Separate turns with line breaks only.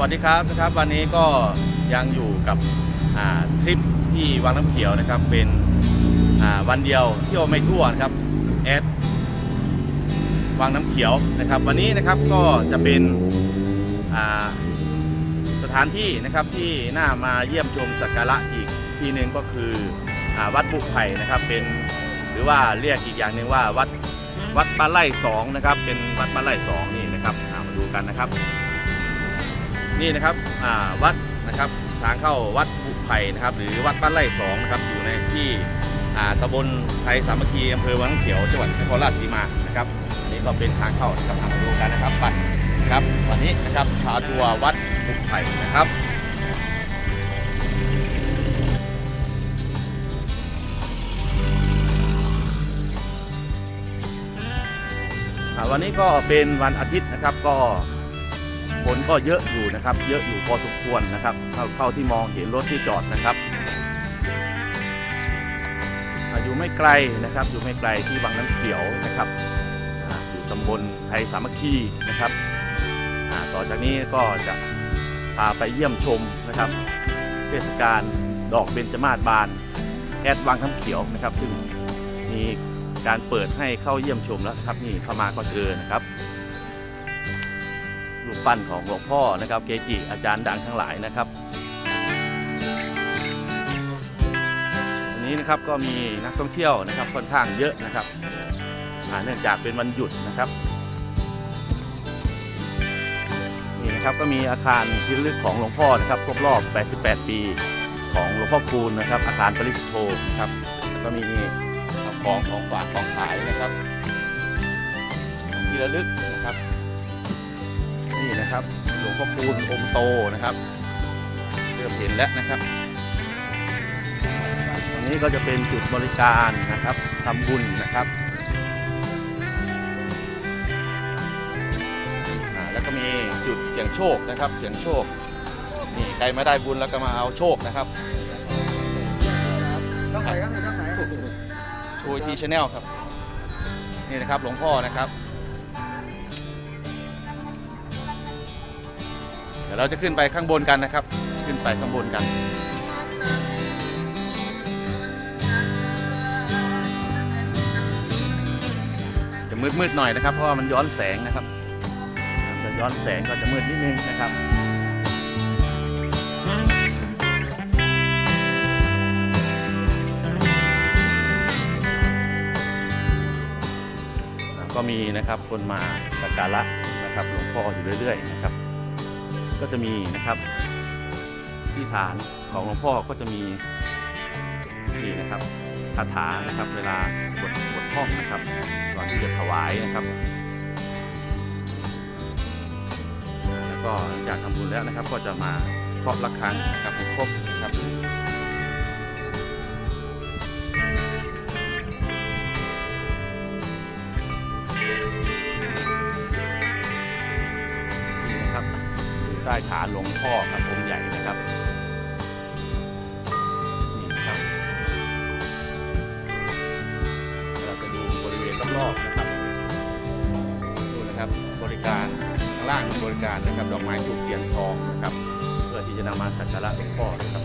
วัสดีครับนะครับ วันนี้ก็ยังอยู่กับทริปที่วังน้ำเขียวนะครับ เป็นวันเดียวเที่ยวไม่ทั่วนะครับแอดวังน้ำเขียวนะครับ วันนี้นะครับก็จะเป็นสถานที่นะครับที่น่ามาเยี่ยมชมสักการะอีกที่หนึ่งก็คืออวัดบุกไผ่นะครับเป็นหรือว่าเรียกอีกอย่างหนึ่งว่าวัดวัดบ้าไร่สองนะครับ เป็นวัดบ้าไร่สองนี่นะครับามาดูกันนะครับ นี่นะครับวัดนะครับทางเข้าวัดบุไผ่นะครับ หรือวัดบ้านไร่สองนะครับอยู่ในที่ตำบลไทยสามัคคีอำเภอวังเขียวจังหวัดนครราชสีมานะครับอันนี้ก็เป็นทางเข้านะครับอ่ามาดูกันนะครับไปนะครับวันนี้นะครับพาทัวร์วัดบุไผ่นะครับวันนี้ก็เป็นวันอาทิตย์นะครับก็ คนก็เยอะอยู่นะครับ เยอะอยู่พอสมควรนะครับเท่าเท่าที่มองเห็นรถที่จอดนะครับอยู่ไม่ไกลนะครับอยู่ไม่ไกลที่บางน้ำเขียวนะครับอยู่ตำบลไทยสามัคคีนะครับต่อจากนี้ก็จะพาไปเยี่ยมชมนะครับ เทศกาลดอกเบญจมาศบานแอดวังน้ำเขียวนะครับ ซึ่งมีการเปิดให้เข้าเยี่ยมชมแล้วครับนี่เข้ามาก็เจอนะครับ รูปปั้นของหลวงพ่อนะครับ เกจิอาจารย์ดังทั้งหลายนะครับวันนี้นะครับก็มีนักท่องเที่ยวนะครับค่อนข้างเยอะนะครับอ่าเนื่องจากเป็นวันหยุดนะครับนี่นะครับก็มีอาคารที่ลึกของหลวงพ่อนะครับครบรอบ 88 ปีของหลวงพ่อคูณนะครับ อาคารปริสุทธโธนะครับแล้วก็มีของของฝากของขายนะครับ ที่ระลึกนะครับ นี่นะครับหลวงพ่อคูณองค์โตนะครับ เริ่มเห็นแล้วนะครับตรงนี้ก็จะเป็นจุดบริการนะครับทำบุญนะครับอ่าแล้วก็มีจุดเสี่ยงโชคนะครับ เสี่ยงโชคนี่ใครมาได้บุญแล้วก็มาเอาโชคนะครับ
ต้องไหนครับต้องไหน
ชูทีชาแนลครับ นี่นะครับหลวงพ่อนะครับ เดี๋ยวเราจะขึ้นไปข้างบนกันนะครับ ขึ้นไปข้างบนกัน จะมืดๆหน่อยนะครับ เพราะว่ามันย้อนแสงนะครับจะย้อนแสงก็จะมืดนิดนึงนะครับก็มีนะครับคนมาสักการะนะครับหลวงพ่ออยู่เรื่อย ๆ นะครับ ก็จะมีนะครับที่ฐานของหลวงพ่อก็จะมีนี่นะครับคาถานะครับ เวลาบทบทท่องนะครับก่อนที่จะถวายนะครับ แล้วก็หลังจากทำบุญแล้วนะครับ ก็จะมาเคาะระฆังนะครับครบนะครับ พ่อครับองค์ใหญ่นะครับนี่นะครับเราจะดูบริเวณรอบๆนะครับดูนะครับบริการข้างล่างมีบริการนะครับดอกไม้ถูกเทียนทองนะครับ เพื่อที่จะนำมาสักการะหลวงพ่อนะครับ